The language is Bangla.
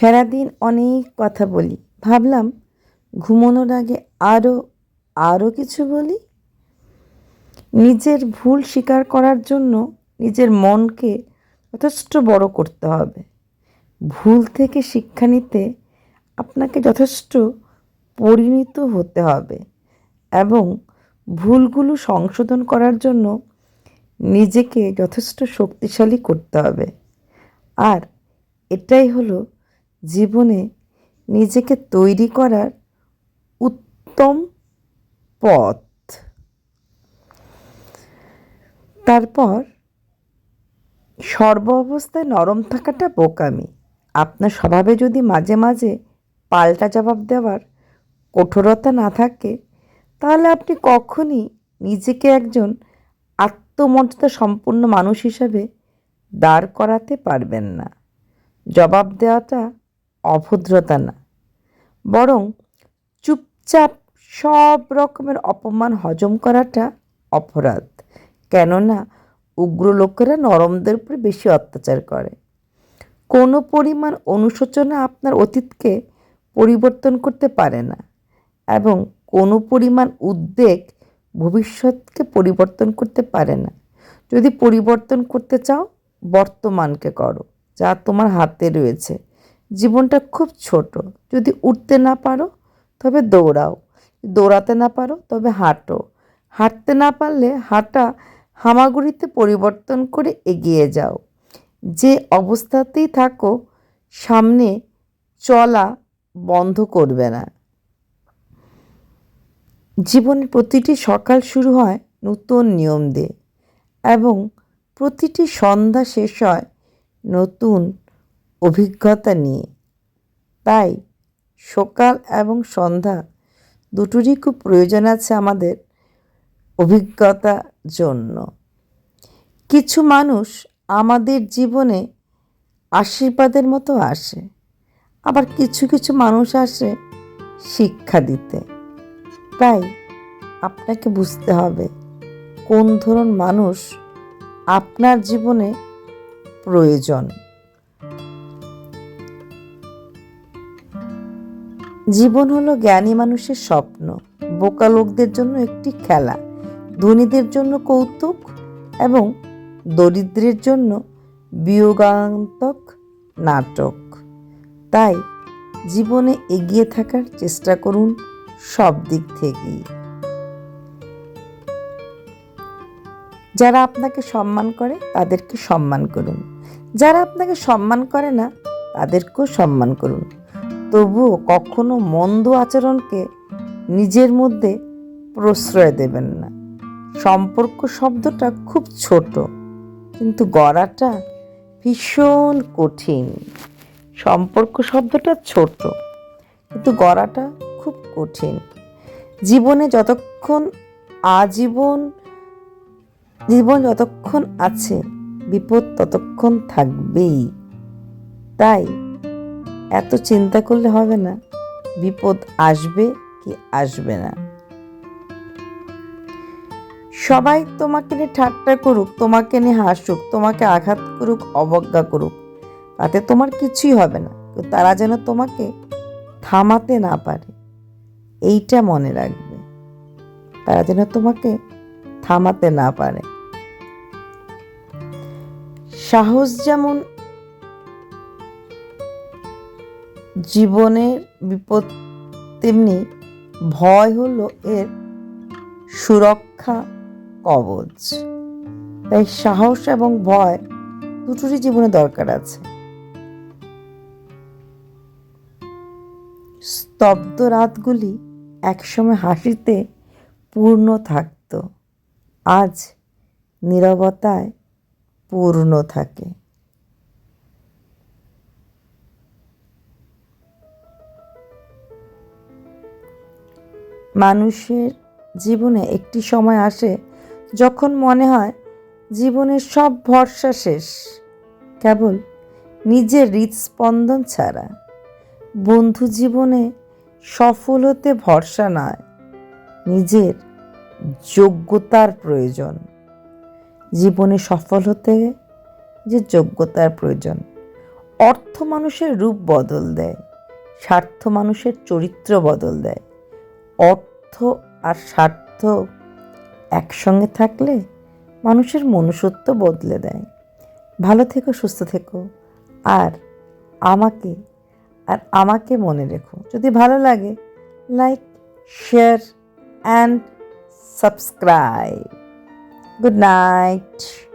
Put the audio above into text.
সারাদিন অনেক কথা বলি। ভাবলাম, ঘুমানোর আগে আরও আরও কিছু বলি? নিজের ভুল স্বীকার করার জন্য নিজের মনকে যথেষ্ট বড় করতে হবে। ভুল থেকে শিক্ষা নিতে আপনাকে যথেষ্ট পরিণত হতে হবে এবং ভুলগুলো সংশোধন করার জন্য নিজেকে যথেষ্ট শক্তিশালী করতে হবে। আর এটাই হলো জীবনে নিজেকে তৈরি করার উত্তম পথ। তারপর সর্ব অবস্থায় নরম থাকাটা বোকামি। আপনার স্বভাবে যদি মাঝে মাঝে পাল্টা জবাব দেওয়ার কঠোরতা না থাকে, তাহলে আপনি কখনই নিজেকে একজন আত্মমর্যাদা সম্পন্ন মানুষ হিসাবে দাঁড় করাতে পারবেন না। জবাব দেওয়াটা অভদ্রতা না। বরং চুপচাপ সব রকমের অপমান হজম করাটা অপরাধ। কেননা উগ্র লোকেরা নরমদের উপরে বেশি অত্যাচার করে। কোনো পরিমাণ অনুশোচনা আপনার অতীতকে পরিবর্তন করতে পারে না এবং কোনো পরিমাণ উদ্বেগ ভবিষ্যৎকে পরিবর্তন করতে পারে না। যদি পরিবর্তন করতে চাও, বর্তমানকে করো, যা তোমার হাতে রয়েছে। জীবনটা খুব ছোট। যদি উঠতে না পারো, তবে দৌড়াও। দৌড়াতে না পারো, তবে হাঁটো। হাঁটতে না পারলে হাঁটা হামাগুড়িতে পরিবর্তন করে এগিয়ে যাও। যে অবস্থাতেই থাকো, সামনে চলা বন্ধ করবে না। জীবনের প্রতিটি সকাল শুরু হয় নতুন নিয়ম দিয়ে এবং প্রতিটি সন্ধ্যা শেষ হয় নতুন অভিজ্ঞতা নিয়ে। তাই সকাল এবং সন্ধ্যা দুটোরই খুব প্রয়োজন আছে আমাদের অভিজ্ঞতা জন্য। কিছু মানুষ আমাদের জীবনে আশীর্বাদের মতো আসে। আবার কিছু কিছু মানুষ আসে শিক্ষা দিতে। তাই আপনাকে বুঝতে হবে কোন ধরন মানুষ আপনার জীবনে প্রয়োজন। জীবন হলো জ্ঞানী মানুষের স্বপ্ন। বোকা লোকদের জন্য একটি খেলা। ধনীদের জন্য কৌতুক এবং দরিদ্রের জন্য বিয়োগান্তক নাটক। তাই জীবনে এগিয়ে থাকার চেষ্টা করুন সব দিক থেকেই। যারা আপনাকে সম্মান করে, তাদেরকে সম্মান করুন। যারা আপনাকে সম্মান করে না, তাদেরকেও সম্মান করুন। তবুও কখনো মন্দ আচরণকে নিজের মধ্যে প্রশ্রয় দেবেন না। সম্পর্ক শব্দটা খুব ছোট, কিন্তু গড়াটা ভীষণ কঠিন। সম্পর্ক শব্দটা ছোট, কিন্তু গড়াটা খুব কঠিন। জীবনে যতক্ষণ আজীবন, জীবন যতক্ষণ আছে, বিপদ ততক্ষণ থাকবেই। তাই এত চিন্তা করলে হবে না। বিপদ আসবে কি আসবে না। সবাই তোমাকে নিয়ে ঠাট্টা করুক, তোমাকে নিয়ে হাসুক, তোমাকে আঘাত করুক, অবজ্ঞা করুক, তাতে তোমার কিছুই হবে না। তারা যেন তোমাকে থামাতে না পারে, এইটা মনে রাখবে। তারা যেন তোমাকে থামাতে না পারে। সাহস যেমন জীবনের বিপদ তেমনি ভয় হলো এর সুরক্ষা কবচ। তাই সাহস এবং ভয় দুটোরই জীবনে দরকার আছে। স্তব্ধ রাতগুলি একসময় হাসিতে পূর্ণ থাকত। আজ নীরবতায় পূর্ণ থাকে। মানুষের জীবনে একটি সময় আসে যখন মনে হয় জীবনের সব ভরসা শেষ। কেবল নিজের হৃদস্পন্দন ছাড়া বন্ধু জীবনে সফল হতে ভরসা নয়, নিজের যোগ্যতার প্রয়োজন। জীবনে সফল হতে যে যোগ্যতার প্রয়োজন, অর্থ মানুষের রূপ বদল দেয়, স্বার্থ মানুষের চরিত্র বদল দেয়। অর্থ আর স্বার্থ একসঙ্গে থাকলে মানুষের মনুষ্যত্ব বদলে দেয়। ভালো থেকো, সুস্থ থেকো। আর আমাকে আর আমাকে মনে রেখো। যদি ভালো লাগে, like, share, and subscribe. Good night.